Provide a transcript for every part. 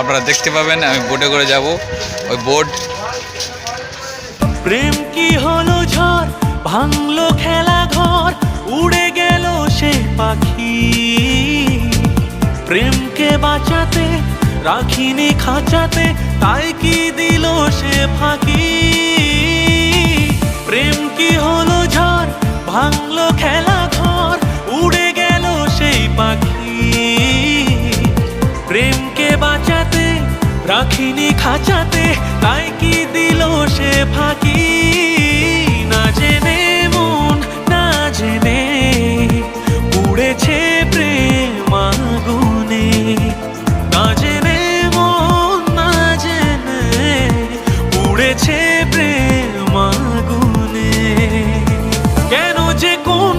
আপনারা দেখতে পাবেন, আমি বোটে করে যাব। ওই বোট প্রেম কি হলো ঝড়? ভাঙলো খেলা ঘর, উড়ে গেল সে পাখি। প্রেমকে বাঁচাতে, রাখিনি খাঁচাতে, তাই কি দিল সে ফাঁকি? প্রেম কি হলো ঝড়? ভাঙলো খেলা বাঁচাতে, রাখিনি খাঁচাতে, তাই কি দিল সে ফাঁকি? না জেনে মন, না জেনে উড়েছে প্রেম আগুনে। না জেনে মন, না জেনে উড়েছে প্রেম আগুনে। কেন যে কোন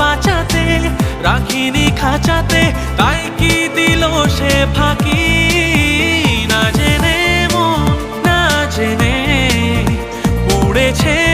বাঁচাতে রাখিনি খাঁচাতে তাই কি দিল সে ফাঁকি? না জেনে মন না জেনে পড়েছে